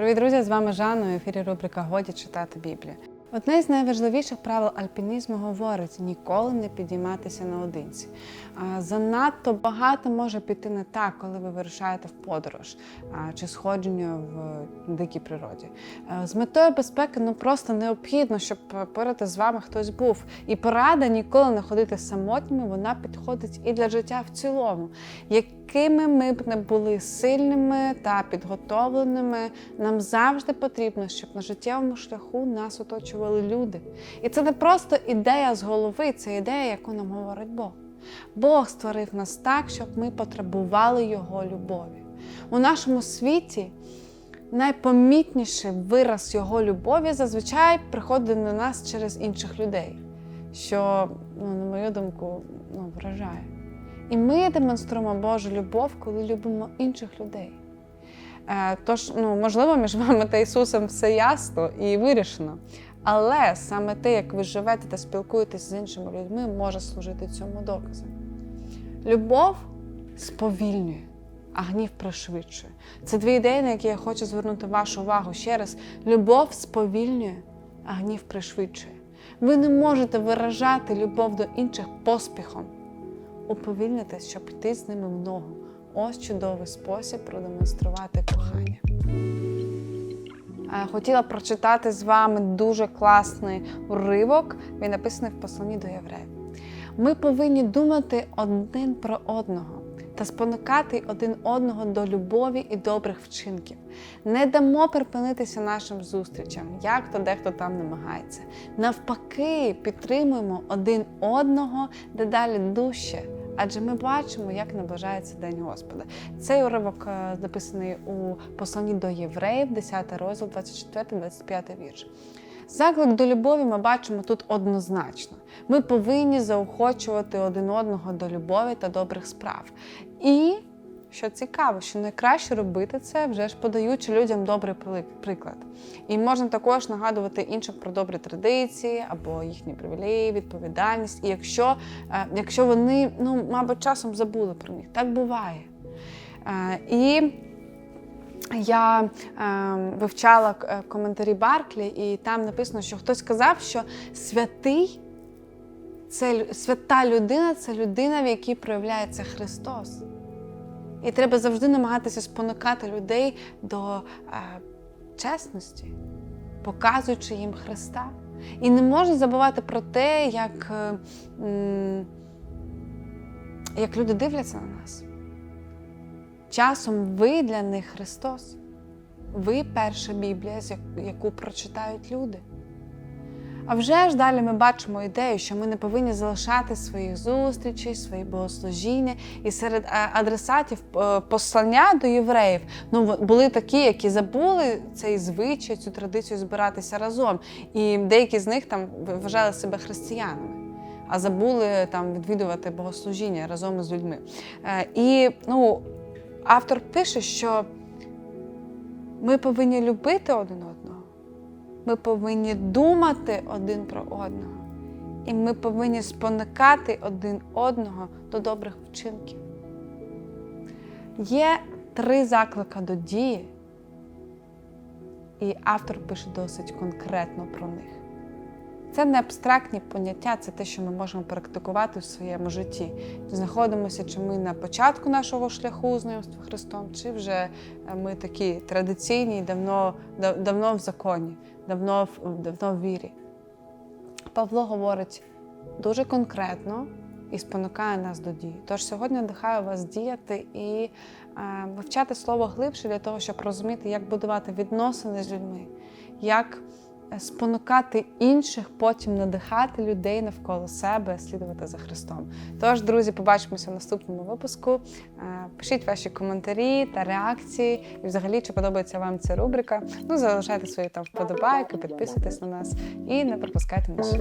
Привіт, друзі! З вами Жанна. У ефірі рубрика Годі читати Біблію. Одне з найважливіших правил альпінізму говорить ніколи не підійматися наодинці. Занадто багато може піти не так, коли ви вирушаєте в подорож чи сходження в дикій природі. З метою безпеки ну просто необхідно, щоб поряд з вами хтось був. І порада ніколи не ходити самотніми, вона підходить і для життя в цілому. Якими ми б не були сильними та підготовленими, нам завжди потрібно, щоб на життєвому шляху нас оточували люди. І це не просто ідея з голови, це ідея, яку нам говорить Бог. Бог створив нас так, щоб ми потребували Його любові. У нашому світі найпомітніший вираз Його любові зазвичай приходить на нас через інших людей, що, ну, на мою думку, ну, вражає. І ми демонструємо Божу любов, коли любимо інших людей. Е, Тож, ну, можливо, між вами та Ісусом все ясно і вирішено. Але саме те, як ви живете та спілкуєтесь з іншими людьми, може служити цьому доказом. Любов сповільнює, а гнів пришвидшує. Це дві ідеї, на які я хочу звернути вашу увагу ще раз. Любов сповільнює, а гнів пришвидшує. Ви не можете виражати любов до інших поспіхом. Уповільнитесь, щоб йти з ними в ногу. Ось чудовий спосіб продемонструвати кохання. Е, Хотіла прочитати з вами дуже класний уривок. Він написаний в посланні до євреїв. Ми повинні думати один про одного та спонукати один одного до любові і добрих вчинків. Не дамо припинитися нашим зустрічам, як то дехто там намагається. Навпаки, підтримуємо один одного дедалі дужче. Адже ми бачимо, як наближається День Господа. Цей уривок написаний записаний у посланні до євреїв, 10 розділ, 24-25 вірш. Заклик до любові ми бачимо тут однозначно. Ми повинні заохочувати один одного до любові та добрих справ. І що цікаво, що найкраще робити це вже ж подаючи людям добрий приклад. І можна також нагадувати іншим про добрі традиції або їхні привілеї, відповідальність. І якщо, е, якщо вони, ну, мабуть, часом забули про них, так буває. Е, І я е, вивчала коментарі Барклі, і там написано, що хтось сказав, що святий це свята людина це людина, в якій проявляється Христос. І треба завжди намагатися спонукати людей до е, чесності, показуючи їм Христа. І не можна забувати про те, як, е, як люди дивляться на нас. Часом ви для них Христос. Ви перша Біблія, яку прочитають люди. А вже ж далі ми бачимо ідею, що ми не повинні залишати своїх зустрічей, свої богослужіння. І серед е, адресатів е, послання до євреїв ну, були такі, які забули цей звичай, цю традицію збиратися разом. І деякі з них там вважали себе християнами, а забули там відвідувати богослужіння разом з людьми. Е, І ну, автор пише, що ми повинні любити один одного. Ми повинні думати один про одного. І ми повинні спонукати один одного до добрих вчинків. Є три заклика до дії, і автор пише досить конкретно про них. Це не абстрактні поняття, це те, що ми можемо практикувати в своєму житті. Знаходимося чи ми на початку нашого шляху знайомства Христом, чи вже е, ми такі традиційні, давно, давно в законі, давно давно в вірі. Павло говорить дуже конкретно і спонукає нас до дії. Тож сьогодні надихаю вас діяти і е, вивчати слово глибше для того, щоб розуміти, як будувати відносини з людьми, як спонукати інших, потім надихати людей навколо себе, слідувати за Христом. Тож, друзі, побачимося в наступному випуску. Е, Пишіть ваші коментарі та реакції, і взагалі, чи подобається вам ця рубрика. Ну, залишайте свої там вподобайки, підписуйтесь на нас і не пропускайте наші.